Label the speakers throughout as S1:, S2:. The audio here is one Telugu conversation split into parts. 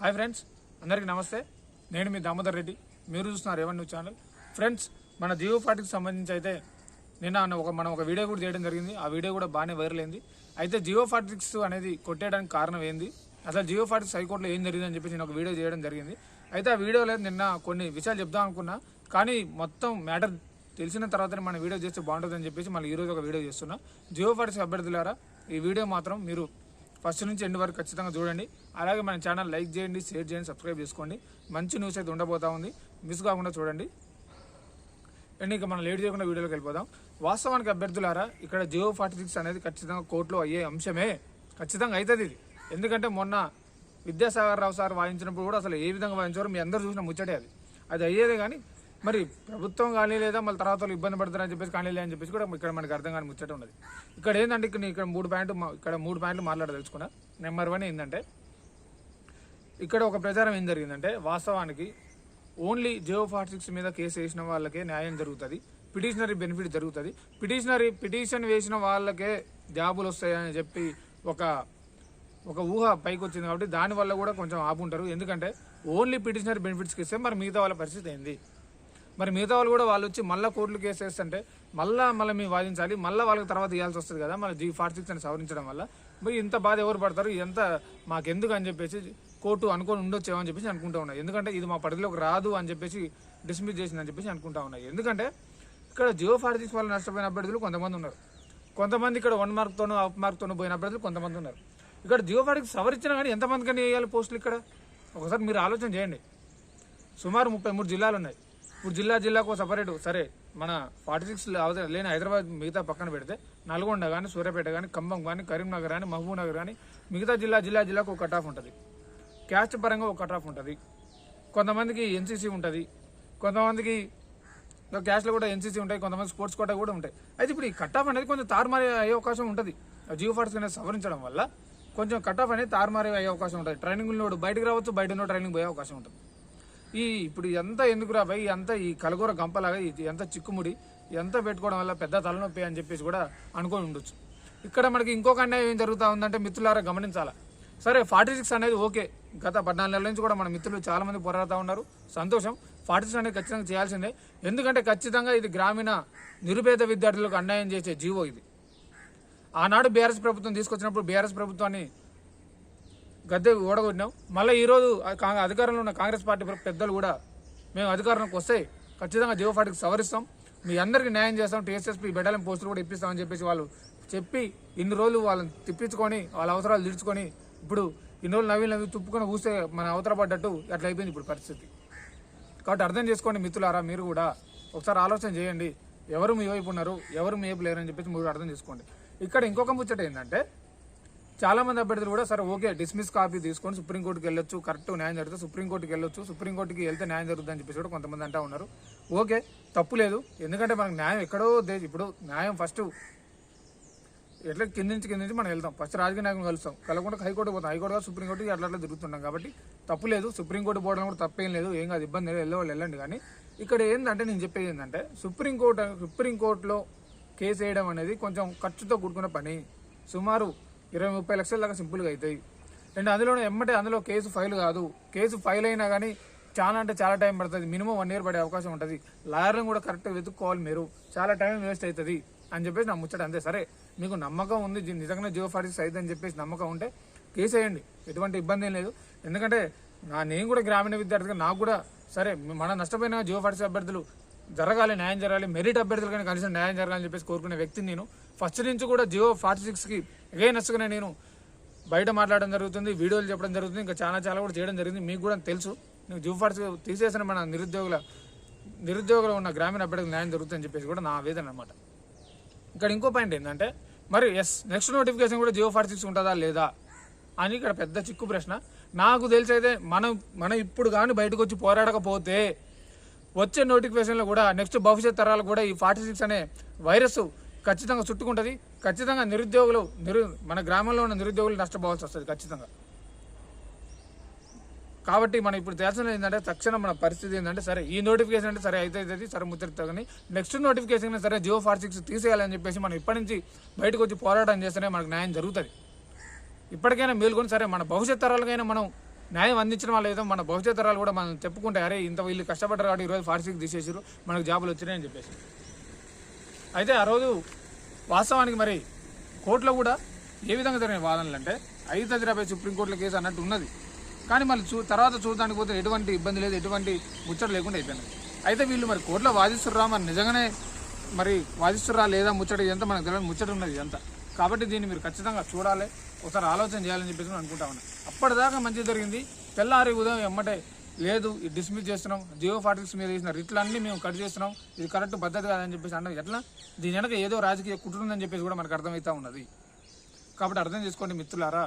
S1: హాయ్ ఫ్రెండ్స్ అందరికీ నమస్తే. నేను మీ దామోదర్ రెడ్డి. మీరు చూస్తున్నారు ఏవన్ న్యూస్ ఛానల్. ఫ్రెండ్స్ మన జియో పార్టీకి సంబంధించి అయితే నిన్న ఒక మనం ఒక వీడియో కూడా చేయడం జరిగింది. ఆ వీడియో కూడా బాగానే వైరల్ అయింది. అయితే జియో ఫార్టిక్స్ అనేది కొట్టేయడానికి కారణం ఏంది? అసలు జియో ఫార్టిక్స్ హైకోర్టులో ఏం జరిగిందని చెప్పేసి నేను ఒక వీడియో చేయడం జరిగింది. అయితే ఆ వీడియోలో నిన్న కొన్ని విషయాలు చెప్దాం అనుకున్నా. కానీ మొత్తం మ్యాటర్ తెలిసిన తర్వాతనే మనం వీడియో చేస్తే బాగుంటుందని చెప్పేసి మళ్ళీ ఈరోజు ఒక వీడియో చేస్తున్నా. జియో ఫార్టిక్స్ అభ్యర్థులారా ఈ వీడియో మాత్రం మీరు ఫస్ట్ నుంచి ఎండ్ వరకు ఖచ్చితంగా చూడండి. అలాగే మన ఛానల్ లైక్ చేయండి షేర్ చేయండి సబ్స్క్రైబ్ చేసుకోండి. మంచి న్యూస్ అయితే ఉండబోతా ఉంది. మిస్ కాకుండా చూడండి. అండ్ ఇక మనం లేట్ చేయకుండా వీడియోలోకి వెళ్ళిపోదాం. వాస్తవానికి అభ్యర్థులారా ఇక్కడ జియో ఫార్టీ సిక్స్ అనేది ఖచ్చితంగా కోర్టులో అయ్యే అంశమే. ఖచ్చితంగా అవుతుంది ఇది. ఎందుకంటే మొన్న విద్యాసాగర్ రావు సార్ వాయించినప్పుడు కూడా అసలు ఏ విధంగా వాయించారో మీ అందరూ చూసిన ముచ్చటే అది. అది అయ్యేదే కానీ మరి ప్రభుత్వం కానీ లేదా మళ్ళీ తర్వాత వాళ్ళు ఇబ్బంది పడతారని చెప్పేసి కానీ అని చెప్పేసి కూడా ఇక్కడ మనకి అర్థం కాని ముచ్చట ఉన్నది. ఇక్కడ ఏంటంటే ఇక్కడ ఇక్కడ మూడు పాయింట్లు ఇక్కడ మూడు పాయింట్లు మాట్లాడదలుచుకున్నా. నెంబర్ వన్ ఏంటంటే ఇక్కడ ఒక ప్రచారం ఏం జరిగిందంటే వాస్తవానికి ఓన్లీ జియో ఫార్టీ సిక్స్ మీద కేసు వేసిన వాళ్ళకే న్యాయం జరుగుతుంది పిటిషనరీ బెనిఫిట్ జరుగుతుంది. పిటిషనరీ పిటిషన్ వేసిన వాళ్ళకే జాబులు వస్తాయని చెప్పి ఒక ఒక ఊహ పైకి వచ్చింది కాబట్టి దానివల్ల కూడా కొంచెం ఆపుంటారు. ఎందుకంటే ఓన్లీ పిటిషనరీ బెనిఫిట్స్కి ఇస్తే మరి మిగతా వాళ్ళ పరిస్థితి ఏంది? మరి మిగతా వాళ్ళు కూడా వాళ్ళు వచ్చి మళ్ళీ కోర్టులు కేసు వేస్తుంటే మళ్ళీ మళ్ళీ మేము వాదించాలి మళ్ళీ వాళ్ళకి తర్వాత ఇవ్వాల్సి వస్తుంది కదా మళ్ళీ జీ ఫార్టీ సిక్స్ అని సవరించడం వల్ల. మరి ఇంత బాధ ఎవరు పడతారు ఎంత మాకెందుకు అని చెప్పేసి కోర్టు అనుకొని ఉండొచ్చేమో అని చెప్పేసి అనుకుంటా ఉన్నాయి ఎందుకంటే ఇది మా పరిధిలోకి రాదు అని చెప్పేసి డిస్మిస్ చేసిందని చెప్పేసి అనుకుంటా ఉన్నాయి ఎందుకంటే ఇక్కడ జియో ఫార్టీ సిక్స్ వల్ల నష్టపోయిన అభ్యర్థులు కొంతమంది ఉన్నారు. కొంతమంది ఇక్కడ వన్ మార్క్తోనూ హాఫ్ మార్క్తోనూ పోయిన అభ్యర్థులు కొంతమంది ఉన్నారు. ఇక్కడ జియో ఫార్టీకి సవరించినా కానీ ఎంతమంది కానీ వేయాలి పోస్టులు ఇక్కడ? ఒకసారి మీరు ఆలోచన చేయండి. సుమారు ముప్పై మూడు జిల్లాలు ఉన్నాయి. ఇప్పుడు జిల్లా జిల్లాకు సపరేట్ సరే మన ఫార్టీ సిక్స్ లేని హైదరాబాద్ మిగతా పక్కన పెడితే నల్గొండ కానీ సూర్యాపేట కానీ ఖమ్మం కానీ కరీంనగర్ కానీ మహబూబ్ నగర్ కానీ మిగతా జిల్లా జిల్లా జిల్లాకు ఒక కట్ ఆఫ్ ఉంటుంది. క్యాస్ట్ పరంగా ఒక కట్ ఆఫ్ ఉంటుంది. కొంతమందికి ఎన్సీసీ ఉంటుంది. కొంతమందికి క్యాస్ట్లో కూడా ఎన్సీసీ ఉంటాయి. కొంతమంది స్పోర్ట్స్ కోటా కూడా ఉంటాయి. అయితే ఇప్పుడు ఈ కట్ ఆఫ్ అనేది కొంచెం తారుమారి అయ్యే అవకాశం ఉంటుంది. జియో ఫార్ట్స్ అనేది సవరించడం వల్ల కొంచెం కట్ ఆఫ్ అనేది తారుమారి అయ్యే అవకాశం ఉంటుంది. ట్రైనింగ్ ఉన్నోడు బయటకు రావచ్చు బయట ఉన్న ట్రైనింగ్ పోయే అవకాశం ఉంటుంది. ఈ ఇప్పుడు ఎంత ఎందుకురా భయ్? ఎంత ఈ కలగూర గంపలాగా ఇది ఎంత చిక్కుముడి? ఎంత పెట్టుకోవడం వల్ల పెద్ద తలనొప్పి అని చెప్పేసి కూడా అనుకొని ఉండొచ్చు. ఇక్కడ మనకి ఇంకొక అన్యాయం ఏం జరుగుతూ ఉందంటే మిత్రులారా గమనించాలా? సరే ఫార్టీ సిక్స్ అనేది ఓకే. గత పద్నాలుగు నెలల నుంచి కూడా మన మిత్రులు చాలా మంది పోరాడుతూ ఉన్నారు. సంతోషం. ఫార్టీ సిక్స్ అనేది ఖచ్చితంగా చేయాల్సిందే. ఎందుకంటే ఖచ్చితంగా ఇది గ్రామీణ నిరుపేద విద్యార్థులకు అన్యాయం చేసే జీవో ఇది. ఆనాడు బీఆర్ఎస్ ప్రభుత్వం తీసుకొచ్చినప్పుడు బీఆర్ఎస్ ప్రభుత్వాన్ని గద్దె ఓడగొట్టినాం. మళ్ళీ ఈరోజు అధికారంలో ఉన్న కాంగ్రెస్ పార్టీ పెద్దలు కూడా మేము అధికారంలోకి వస్తే ఖచ్చితంగా జియో సవరిస్తాం. మీ అందరికీ న్యాయం చేస్తాం. టీఎస్ఎస్పీ బెటాలియన్ పోస్టులు కూడా ఇప్పిస్తామని చెప్పేసి వాళ్ళు చెప్పి ఇన్ని రోజులు వాళ్ళని తిప్పించుకొని వాళ్ళ అవసరాలు తీర్చుకొని ఇప్పుడు ఇన్ని రోజులు నవ్వి నవ్వి తుప్పుకొని కూస్తే మన అవతల పడ్డట్టు అట్లా అయిపోయింది ఇప్పుడు పరిస్థితి. కాబట్టి అర్థం చేసుకోండి మిత్రులారా మీరు కూడా ఒకసారి ఆలోచన చేయండి. ఎవరు మీ వైపు ఉన్నారు ఎవరు మీ వైపు లేరని చెప్పేసి మీరు అర్థం చేసుకోండి. ఇక్కడ ఇంకొక ముచ్చట ఏంటంటే చాలా మంది అభ్యర్థులు కూడా సరే ఓకే డిస్మిస్ కాపీ తీసుకొని సుప్రీంకోర్టుకి వెళ్ళొచ్చు కరెక్ట్ న్యాయం జరుగుతుంది సుప్రీంకోర్టుకి వెళ్ళొచ్చు సుప్రీంకోర్టుకి వెళ్తే న్యాయం జరుగుతుంది అని చెప్పేసి కూడా కొంతమంది అంటా ఉన్నారు. ఓకే తప్పు లేదు. ఎందుకంటే మనకు న్యాయం ఎక్కడో ఇప్పుడు న్యాయం ఫస్ట్ ఎట్లా కింద నుంచి కింద నుంచి మనం వెళ్తాం. ఫస్ట్ రాజకీయ నాయకులు కలుస్తాం. కలగకుండా హైకోర్టు పోతాం. హైకోర్టు సుప్రీంకోర్టు అట్లా అట్లా తిరుగుతున్నాం కాబట్టి తప్పు లేదు. సుప్రీంకోర్టు పోవడం కూడా తప్పేం లేదు. ఏం కాదు ఇబ్బంది లేదు. వెళ్ళే వెళ్ళండి. కానీ ఇక్కడ ఏంటంటే నేను చెప్పేది ఏంటంటే సుప్రీంకోర్టు సుప్రీంకోర్టులో కేసు వేయడం అనేది కొంచెం ఖర్చుతో కూడుకున్న పని. సుమారు ఇరవై ముప్పై లక్షల దాకా సింపుల్గా అవుతాయి. అండ్ అందులోనే ఎమ్మటే అందులో కేసు ఫైల్ కాదు. కేసు ఫైల్ అయినా కానీ చాలా అంటే చాలా టైం పడుతుంది. మినిమం వన్ ఇయర్ పడే అవకాశం ఉంటుంది. లాయర్లను కూడా కరెక్ట్గా వెతుక్కోవాలి మీరు. చాలా టైం వేస్ట్ అవుతుంది అని చెప్పేసి నా ముచ్చట అంతే. సరే మీకు నమ్మకం ఉంది. నిజంగానే జియో ఫారెస్ట్ అయితే అని చెప్పేసి నమ్మకం ఉంటే కేసు వేయండి. ఎటువంటి ఇబ్బంది ఏం లేదు. ఎందుకంటే నా నేను కూడా గ్రామీణ విద్యార్థిగా నాకు కూడా సరే మన నష్టపోయిన జియో ఫారెస్ట్ అభ్యర్థులు జరగాలి న్యాయం జరగాలి మెరిట్ అభ్యర్థులు కానీ కనీసం న్యాయం జరగాలని చెప్పేసి కోరుకునే వ్యక్తిని నేను ఫస్ట్ నుంచి కూడా జియో ఫార్టీ సిక్స్కి అగైనెస్ట్గానే నేను బయట మాట్లాడడం జరుగుతుంది వీడియోలు చెప్పడం జరుగుతుంది ఇంకా చాలా చాలా కూడా చేయడం జరిగింది. మీకు కూడా తెలుసు. నేను జియో ఫార్టీ తీసేసిన మన నిరుద్యోగుల నిరుద్యోగులు ఉన్న గ్రామీణ అభ్యర్థులకు న్యాయం జరుగుతుందని చెప్పేసి కూడా నా ఆవేదన అనమాట ఇక్కడ ఇంకో పాయింట్ ఏంటంటే మరి ఎస్ నెక్స్ట్ నోటిఫికేషన్ కూడా జియో ఫార్టీ సిక్స్ ఉంటుందా లేదా అని ఇక్కడ పెద్ద చిక్కు ప్రశ్న. నాకు తెలిసి అయితే మనం మనం ఇప్పుడు కానీ బయటకు వచ్చి పోరాడకపోతే వచ్చే నోటిఫికేషన్లో కూడా నెక్స్ట్ భవిష్యత్ తరాలు కూడా ఈ ఫార్టీ సిక్స్ అనే వైరస్ ఖచ్చితంగా చుట్టుకుంటుంది. ఖచ్చితంగా నిరుద్యోగులు నిరు మన గ్రామంలో ఉన్న నిరుద్యోగులు నష్టపోవాల్సి వస్తుంది ఖచ్చితంగా. కాబట్టి మనం ఇప్పుడు తెలిసిన ఏంటంటే తక్షణం మన పరిస్థితి ఏంటంటే సరే ఈ నోటిఫికేషన్ అంటే సరే అయితే అవుతుంది సరే ముచ్చట కానీ నెక్స్ట్ నోటిఫికేషన్ సరే జియో ఫార్ సిక్స్ తీసేయాలని చెప్పేసి మనం ఇప్పటి నుంచి బయటకు వచ్చి పోరాటం చేస్తేనే మనకు న్యాయం జరుగుతుంది. ఇప్పటికైనా మేల్కొని సరే మన భవిష్యత్ తరాలకైనా మనం న్యాయం అందించడం వల్ల ఏదో మన భవిష్యత్ తరాలు కూడా మనం చెప్పుకుంటే అరే ఇంత వీళ్ళు కష్టపడ్డారు కాబట్టి ఈరోజు ఫార్సిక్స్ తీసేసారు మనకు జాబులు వచ్చినాయని చెప్పేసి. అయితే ఆ రోజు వాస్తవానికి మరి కోర్టులో కూడా ఏ విధంగా జరిగిన వాదనలు అంటే ఐదు తదిరాపై సుప్రీంకోర్టులో కేసు అన్నట్టు ఉన్నది. కానీ మళ్ళీ చూ తర్వాత చూడడానికి పోతే ఎటువంటి ఇబ్బంది లేదు ఎటువంటి ముచ్చట లేకుండా అయిపోయింది. అయితే వీళ్ళు మరి కోర్టులో వాదిస్తుర్రా మరి? నిజంగానే మరి వాదిస్తుర్రా లేదా ముచ్చట ఇదంతా మనకు తెలియని ముచ్చట ఉన్నది ఇదంతా. కాబట్టి దీన్ని మీరు ఖచ్చితంగా చూడాలి ఒకసారి ఆలోచన చేయాలని చెప్పేసి అనుకుంటా ఉన్నాను అప్పటిదాకా మంచి జరిగింది. తెల్లారి ఉదయం ఎమ్మటే లేదు ఇది డిస్మిస్ చేస్తున్నాం. జియో ఫార్టిక్స్ మీద వేసిన రిట్లన్నీ మేము కట్ చేస్తున్నాం. ఇది కరెక్ట్ పద్ధతి కాదని చెప్పేసి అన్నది ఎట్లా? దీని వెనక ఏదో రాజకీయ కుటుందని చెప్పేసి కూడా మనకు అర్థమవుతా ఉన్నది. కాబట్టి అర్థం చేసుకోండి మిత్రులారా.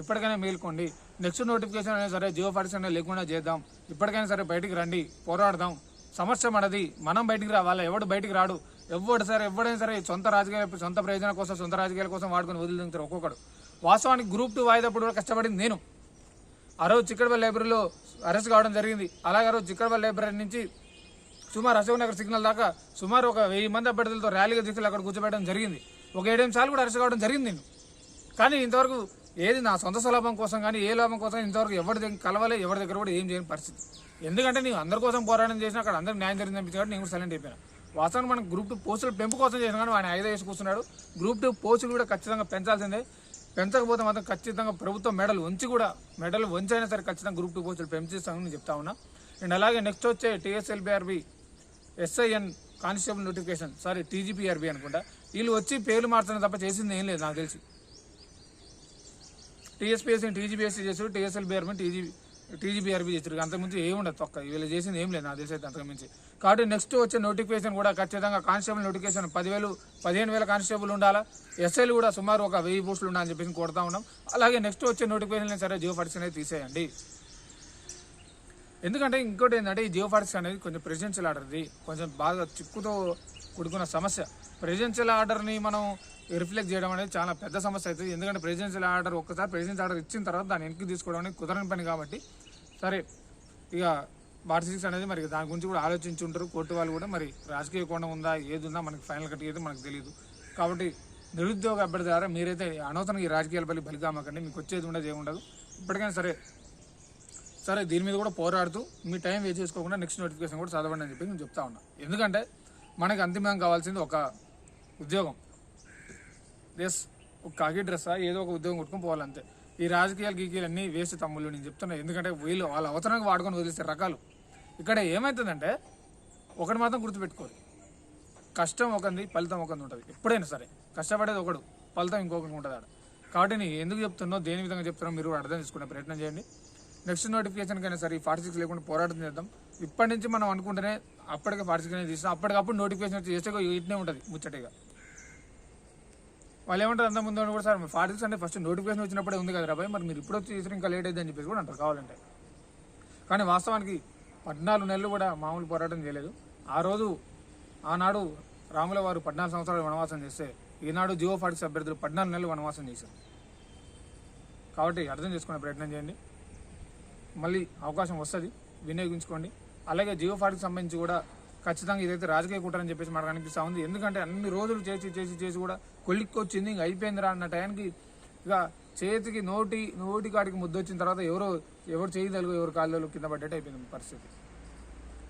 S1: ఇప్పటికైనా మేల్కోండి. నెక్స్ట్ నోటిఫికేషన్ అయినా సరే జియో ఫార్టిక్స్ అయినా లేకుండా చేద్దాం. ఇప్పటికైనా సరే బయటికి రండి పోరాడదాం. సమస్య మనది. మనం బయటికి రావాలా ఎవడు బయటికి రాడు? ఎవడు సరే ఎవడైనా సరే సొంత రాజకీయ సొంత ప్రయోజనం కోసం సొంత రాజకీయాల కోసం వాడుకొని వదిలింటారు ఒక్కొక్కడు. వాస్తవానికి గ్రూప్ టూ వాయిదప్పుడు కూడా కష్టపడింది నేను. ఆ రోజు చిక్కడపల్లి లైబ్రరీలో అరెస్ట్ కావడం జరిగింది. అలాగే ఆ రోజు చిక్కడపల్లి లైబ్రరీ నుంచి సుమారు అశోక్ నగర్ సిగ్నల్ దాకా సుమారు ఒక వెయ్యి మంది అభ్యర్థులతో ర్యాలీగా తీసుకెళ్ళి అక్కడ కూర్చోబెట్టడం జరిగింది. ఒక ఏడెనిమిది సార్లు కూడా అరెస్ట్ కావడం జరిగింది నేను. కానీ ఇంతవరకు ఏది నా సొంత స్వలాభం కోసం కానీ ఏ లాభం కోసం ఇంతవరకు ఎవరి దగ్గర కలవాలి ఎవరి దగ్గర కూడా ఏం చేయని పరిస్థితి. ఎందుకంటే నేను అందరి కోసం పోరాటం చేసిన అక్కడ అందరికి న్యాయం జరిగింది అనిపించి కాబట్టి నేను కూడా సైలెంట్ అయిపోయాను. వాస్తవానికి మనం గ్రూప్ టూ పోస్టులు పెంపు కోసం చేసిన కానీ ఆయన ఐదో వేసి కూర్చున్నాడు. గ్రూప్ టూ పోస్టులు కూడా ఖచ్చితంగా పెంచాల్సిందే. పెంచకపోతే మాత్రం ఖచ్చితంగా ప్రభుత్వం మెడలు ఉంచి కూడా మెడలు వంచైనా సరే ఖచ్చితంగా గ్రూప్ టూ పోస్టులు పెంచేస్తామని నేను చెప్తా ఉన్నా. అండ్ అలాగే నెక్స్ట్ వచ్చే TSLBRB SIN constable notification sorry TGPRB అనుకుంటా. వీళ్ళు వచ్చి పేర్లు మార్చడం తప్ప చేసింది ఏం లేదు నాకు తెలిసి. టీఎస్పీఎస్సీ టీజీపీఎస్సీ చేసారు టీఎస్ఎల్బిఆర్బి టీజీ టీజీపీఆర్బీ చేసారు అంతకుమించి ఏముండదు ఉండదు తొక్క. వీళ్ళు చేసింది ఏం లేదు నాకు తెలిసి అయితే అంతకుమించి కాబట్టి నెక్స్ట్ వచ్చే నోటిఫికేషన్ కూడా ఖచ్చితంగా కానిస్టేబుల్ నోటిఫికేషన్ పదివేలు పదిహేను వేల కానిస్టేబుల్ ఉండాలా? ఎస్ఐలు కూడా సుమారు ఒక వెయ్యి పోస్టులు ఉండాలని చెప్పేసి కోరుతా ఉన్నాం. అలాగే నెక్స్ట్ వచ్చే నోటిఫికేషన్ సరే జియో ఫార్టీస్ అనేది తీసేయండి. ఎందుకంటే ఇంకోటి ఏంటంటే ఈ జియో ఫార్టీస్ అనేది కొంచెం ప్రెసిడెన్షియల్ ఆర్డర్ది. కొంచెం బాగా చిక్కుతో కూడుకున్న సమస్య. ప్రెసిడెన్షియల్ ఆర్డర్ని మనం రిఫ్లెక్ట్ చేయడం అనేది చాలా పెద్ద సమస్య అవుతుంది. ఎందుకంటే ప్రెసిడెన్షియల్ ఆర్డర్ ఒక్కసారి ప్రెసిడెన్షియల్ ఆర్డర్ ఇచ్చిన తర్వాత దాన్ని వెనక్కి తీసుకోవడం అనేది కుదరని పని కాబట్టి సరే. ఇక బార్సిక్స్ అనేది మరి దాని గురించి కూడా ఆలోచించి ఉంటారు కోర్టు వాళ్ళు కూడా మరి రాజకీయ కోణం ఉందా ఏది ఉందా మనకి ఫైనల్ కట్ అయితే మనకు తెలియదు కాబట్టి నిరుద్యోగ అభ్యర్థి ద్వారా మీరైతే అనవసరంగా ఈ రాజకీయాల బలి బలితామకండి మీకు వచ్చేది ఉండదు ఏముండదు ఇప్పటికైనా సరే సరే దీని మీద కూడా పోరాడుతూ మీ టైం వేస్ట్ చేసుకోకుండా నెక్స్ట్ నోటిఫికేషన్ కూడా చదవండి అని చెప్పి నేను చెప్తా ఉన్నా. ఎందుకంటే మనకి అంతిమంగా కావాల్సింది ఒక ఉద్యోగం. ఎస్ ఒక కాకి డ్రెస్సా ఏదో ఒక ఉద్యోగం కొట్టుకొని పోవాలంతే. ఈ రాజకీయాలు గీకీలు అన్నీ వేస్ట్ తమ్ముళ్ళు నేను చెప్తున్నా. ఎందుకంటే వీళ్ళు వాళ్ళ అవసరానికి వాడుకొని వదిలేసే రకాలు. ఇక్కడ ఏమవుతుందంటే ఒకటి మాత్రం గుర్తుపెట్టుకోరు కష్టం ఒకంది ఫలితం ఒకంది ఉంటుంది. ఎప్పుడైనా సరే కష్టపడేది ఒకడు ఫలితం ఇంకొకరికి ఉంటుంది ఆడ. కాబట్టి నేను ఎందుకు చెప్తున్నో దేని విధంగా చెప్తున్నా మీరు కూడా అర్థం చేసుకునే ప్రయత్నం చేయండి. నెక్స్ట్ నోటిఫికేషన్కైనా సరే ఈ ఫార్టీ సిక్స్ లేకుండా పోరాటం చేద్దాం. ఇప్పటి నుంచి మనం అనుకుంటేనే అప్పటికే ఫార్టీ సిక్స్ అనేది అప్పటికప్పుడు నోటిఫికేషన్ వచ్చి చేస్తే ఇట్నే ఉంటుంది ముచ్చటగా. వాళ్ళు ఏమంటారు అంత ముందు కూడా సార్ ఫార్టీ సిక్స్ అంటే ఫస్ట్ నోటిఫికేషన్ వచ్చినప్పుడే ఉంది కదా రాబాయ్ మరి మీరు ఇప్పుడు వచ్చి ఇంకా లేట్ అయిందని చెప్పేసి కూడా అంటారు కావాలంటే. కానీ వాస్తవానికి పద్నాలుగు నెలలు కూడా మామూలు పోరాటం చేయలేదు. ఆ రోజు ఆనాడు రాముల వారు పద్నాలుగు సంవత్సరాలు వనవాసం చేస్తే ఈనాడు జియో ఫార్టీ అభ్యర్థులు పద్నాలుగు నెలలు వనవాసం చేశారు. కాబట్టి అర్థం చేసుకునే ప్రయత్నం చేయండి. మళ్ళీ అవకాశం వస్తుంది వినియోగించుకోండి. అలాగే జియో ఫార్టీకి సంబంధించి కూడా ఖచ్చితంగా ఇదైతే రాజకీయ కుట్ర అని చెప్పేసి మనకు అనిపిస్తూ ఉంది. ఎందుకంటే అన్ని రోజులు చేసి చేసి చేసి కూడా కొలిక్కొచ్చింది ఇంక అయిపోయిందిరా అన్న టైంకి ఇక చేతికి నోటి నోటి కాడికి ముద్దొచ్చిన తర్వాత ఎవరో ఎవరు చేయి తెలుగు ఎవరు కాళ్ళు కింద పడ్డట్టు అయిపోయింది పరిస్థితి.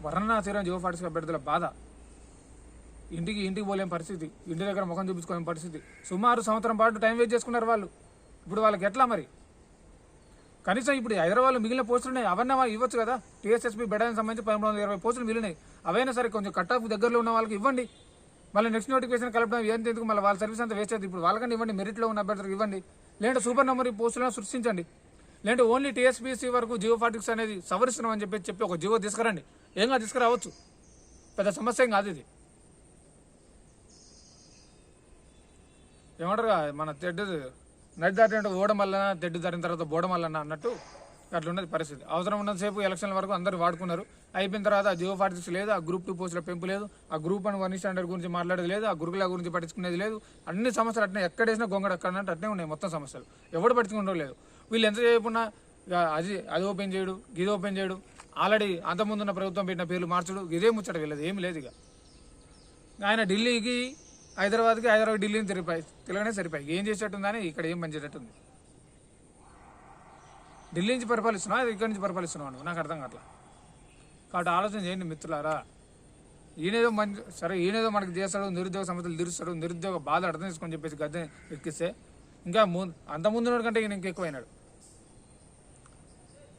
S1: వర్ణనాశీరం జియో ఫార్టీస్ అభ్యర్థుల బాధ. ఇంటికి ఇంటికి పోలేని పరిస్థితి. ఇంటి దగ్గర ముఖం చూపించుకోలేని పరిస్థితి. సుమారు సంవత్సరం పాటు టైం వేస్ట్ చేసుకున్నారు వాళ్ళు. ఇప్పుడు వాళ్ళకి ఎట్లా మరి? కనీసం ఇప్పుడు హైదరాబాద్లో మిగిలిన పోస్టులు ఉన్నాయి. అవన్నీ ఇవ్వచ్చు కదా? టీఎస్ఎస్పీ బెడానికి సంబంధించి పదమూడు వందల ఇరవై పోస్టులు మిగిలినాయి. అవైనా సరే కొంచెం కట్ ఆఫ్ దగ్గరలో ఉన్న వాళ్ళకి ఇవ్వండి. మళ్ళీ నెక్స్ట్ నోటిఫికేషన్ కలపడం ఏంటి ఎందుకు? మళ్ళీ వాళ్ళ సర్వీస్ అంతా వేస్ట్ అవుతుంది. ఇప్పుడు వాళ్ళకంటే ఇవ్వండి మెరిట్లో ఉన్న అభ్యర్థులకు ఇవ్వండి. లేదంటే సూపర్ నెంబరీ పోస్టులను సృష్టించండి. లేదంటే ఓన్లీ టీఎస్పీసీ వరకు జియో పాటిక్స్ అనేది సవరిస్తున్నాం అని చెప్పి చెప్పి ఒక జియో తీసుకురండి. ఏంగా తీసుకురావచ్చు. పెద్ద సమస్య ఏం కాదు ఇది. ఏమంటారు మన తెడ్డు నది దాటినట్టు ఓడం తెడ్డు దాటిన తర్వాత బోడం అన్నట్టు అట్లున్నది పరిస్థితి. అవసరం ఉన్నంతసేపు ఎలక్షన్ల వరకు అందరూ వాడుకున్నారు. అయిపోయిన తర్వాత ఆ జియో ఫార్టీస్ లేదు ఆ గ్రూప్ టూ పోస్టుల పెంపు లేదు ఆ గ్రూప్ అండ్ వన్ స్టాండర్డ్ గురించి మాట్లాడేది లేదు ఆ గురుకుల గురించి పట్టించుకునేది లేదు. అన్ని సమస్యలు అట్నే ఎక్కడేసినా గొంగడ అక్కడన్నట్టు అట్నే ఉన్నాయి మొత్తం సమస్యలు. ఎవడు పట్టించుకుంటూ లేదు. వీళ్ళు ఎంత చేయకుండా అది అది ఓపెన్ చేయడు ఇది ఓపెన్ చేయడు. ఆల్రెడీ అంతకుముందున్న ప్రభుత్వం పెట్టిన పేర్లు మార్చడు. ఇదే ముచ్చట వెళ్ళదు ఏమి లేదు ఇక. ఆయన ఢిల్లీకి హైదరాబాద్కి హైదరాబాద్ ఢిల్లీని తిరిగిపోయి తిరగనే సరిపోయి. ఏం చేసేట్టుందని ఇక్కడ ఏం పనిచేటట్టుంది ఢిల్లీ నుంచి పరిపాలిస్తున్నావా అది ఇక్కడి నుంచి పరిపాలిస్తున్నావు నువ్వు? నాకు అర్థం కావట్లా. కాబట్టి ఆలోచన చేయండి మిత్రులారా. ఈయనేదో మంచి సరే ఈయనేదో మనకి చేస్తాడు నిరుద్యోగ సమస్యలు తీరుస్తాడు నిరుద్యోగ బాధ అర్థం చేసుకొని చెప్పేసి గద్దె ఎక్కిస్తే ఇంకా ము అంత ముందు కంటే ఈయన ఇంకా ఎక్కువైనాడు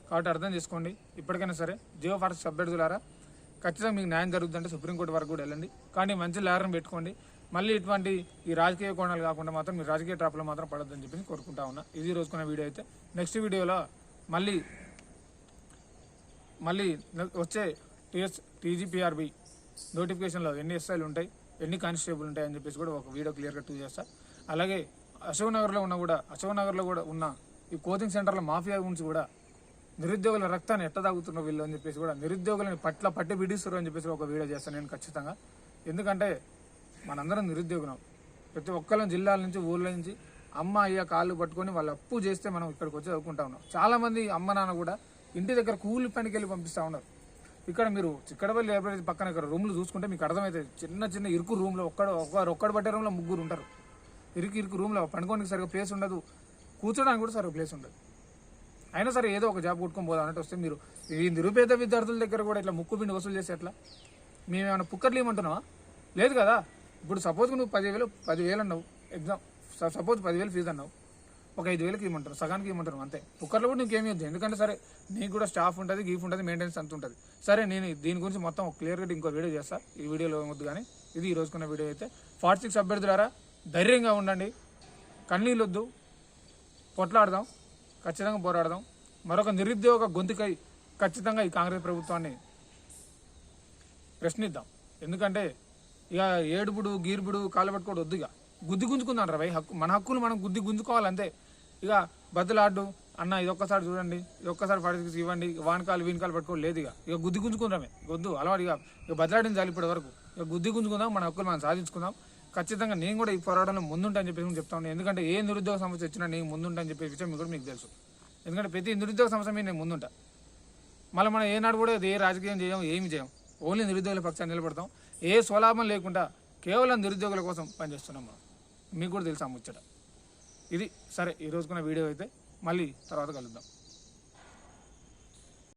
S1: కాబట్టి అర్థం చేసుకోండి. ఇప్పటికైనా సరే జియో ఫారెస్ట్ అభ్యర్థులారా ఖచ్చితంగా మీకు న్యాయం జరుగుతుందంటే సుప్రీంకోర్టు వరకు కూడా వెళ్ళండి. కానీ మంచి లాయర్ని పెట్టుకోండి. మళ్ళీ ఇటువంటి ఈ రాజకీయ కోణాలు కాకుండా మాత్రం మీరు రాజకీయ ట్రాప్లో మాత్రం పడద్దని చెప్పి కోరుకుంటా ఉన్నా. ఇది రోజుకున్న వీడియో అయితే. నెక్స్ట్ వీడియోలో మళ్ళీ మళ్ళీ వచ్చే టీఎస్ టీజీపీఆర్బి నోటిఫికేషన్లో ఎన్ని ఎస్ఐలు ఉంటాయి ఎన్ని కానిస్టేబుల్ ఉంటాయి అని చెప్పేసి కూడా ఒక వీడియో క్లియర్గా టూ చేస్తా. అలాగే అశోక్ నగర్లో ఉన్న కూడా అశోక్ నగర్లో కూడా ఉన్న ఈ కోచింగ్ సెంటర్ల మాఫియా గురించి కూడా నిరుద్యోగుల రక్తాన్ని ఎట్ట తాగుతున్నారు వీళ్ళు అని చెప్పేసి కూడా నిరుద్యోగులని పట్ల పట్టి బిడిస్తారు అని చెప్పేసి ఒక వీడియో చేస్తాను నేను ఖచ్చితంగా. ఎందుకంటే మనందరం నిరుద్యోగులం. ప్రతి ఒక్కళ్ళం జిల్లాల నుంచి ఊళ్ళ నుంచి అమ్మ అయ్య కాళ్ళు పట్టుకొని వాళ్ళు అప్పు చేస్తే మనం ఇక్కడికి వచ్చి చదువుకుంటా ఉన్నాం. చాలా మంది అమ్మ నాన్న కూడా ఇంటి దగ్గర కూలి పనికి వెళ్ళి పంపిస్తా ఉన్నారు. ఇక్కడ మీరు చిక్కడపల్లి లైబ్రరీ పక్కన ఇక్కడ రూమ్లు చూసుకుంటే మీకు అర్థమవుతుంది చిన్న చిన్న ఇరుకు రూమ్లో ఒక్కడ ఒక్కరు ఒక్కడ పట్టే రూమ్లో ముగ్గురు ఉంటారు. ఇరుకు ఇరుకు రూమ్లో పండుకోనికి సరిగ్గా ప్లేస్ ఉండదు. కూర్చోడానికి కూడా సరిగ్గా ప్లేస్ ఉండదు. అయినా సరే ఏదో ఒక జాబ్ కొట్టుకొని పోదాం అన్నట్టు వస్తే మీరు ఈ నిరుపేద విద్యార్థుల దగ్గర కూడా ఇట్లా ముక్కు పిండి వసూలు చేస్తే ఎట్లా? మేమేమైనా పుక్కర్లు ఇవ్వమంటున్నావా? లేదు కదా. ఇప్పుడు సపోజ్ నువ్వు పదివేలు పదివేలు అన్నావు ఎగ్జామ్ సపోజ్ పదివేలు ఫీజు అన్నావు. ఒక ఐదు వేలకి ఇవ్వమంటారు సగానికి ఇవ్వమంటారు అంతే. కుక్కర్లో కూడా నీకేమి ఇవ్వద్దు ఎందుకంటే సరే నీకు కూడా స్టాఫ్ ఉంటుంది గీఫ్ ఉంటుంది మెయింటెనెన్స్ అంత ఉంటుంది. సరే నేను దీని గురించి మొత్తం క్లియర్గా ఇంకో వీడియో చేస్తా. ఈ వీడియోలో వద్దు కానీ ఇది ఈ రోజుకున్న వీడియో అయితే. ఫార్టీ సిక్స్ అభ్యర్థులారా ధైర్యంగా ఉండండి. కన్నీళ్ళు వద్దు పొట్లాడదాం ఖచ్చితంగా పోరాడదాం. మరొక నిరుద్యోగ గొంతుకై ఖచ్చితంగా ఈ కాంగ్రెస్ ప్రభుత్వాన్ని ప్రశ్నిద్దాం. ఎందుకంటే ఇక ఏడుపుడు గీర్పుడు కాలు పట్టుకోవడం వద్దు ఇక. గుద్ది గుంజుకుందాం రా భయ్. హక్కు మన హక్కులు మనం గుద్ది గుంజుకోవాలంతే ఇక బద్దలాడ్డు అన్న ఇది ఒక్కసారి చూడండి. ఇది ఒక్కసారి పడికి ఇవ్వండి. వానకాలు వీనకాలు పట్టుకోవడం లేదు ఇక. ఇక గుద్ది గుంజుకుందామే వద్దు అలవాటు ఇక. ఇక బద్దలాడిన చాలు ఇప్పటి వరకు. ఇక గుద్ది గుంజుకుందాం మన హక్కులు మనం సాధించుకుందాం. ఖచ్చితంగా నేను కూడా ఈ పోరాటంలో ముందుంటా అని చెప్పేసి చెప్తాను ఎందుకంటే ఏ నిరుద్యోగ సమస్య వచ్చినా నేను ముందుంటా అని చెప్పే విషయం కూడా మీకు తెలుసు. ఎందుకంటే ప్రతి నిరుద్యోగ సమస్య మీద నేను ముందుంటా. మళ్ళీ మనం ఏనాడు కూడా ఏ రాజకీయం చేయం ఏమి చేయం. ఓన్లీ నిరుద్యోగుల పక్షాన్ని నిలబడతాం. ఏ స్వలాభం లేకుండా కేవలం నిరుద్యోగుల కోసం పనిచేస్తున్నాం మనం. మీకు కూడా తెలుసా ముచ్చట. ఇది సరే ఈరోజుకున్న వీడియో అయితే మళ్ళీ తర్వాత కలుద్దాం.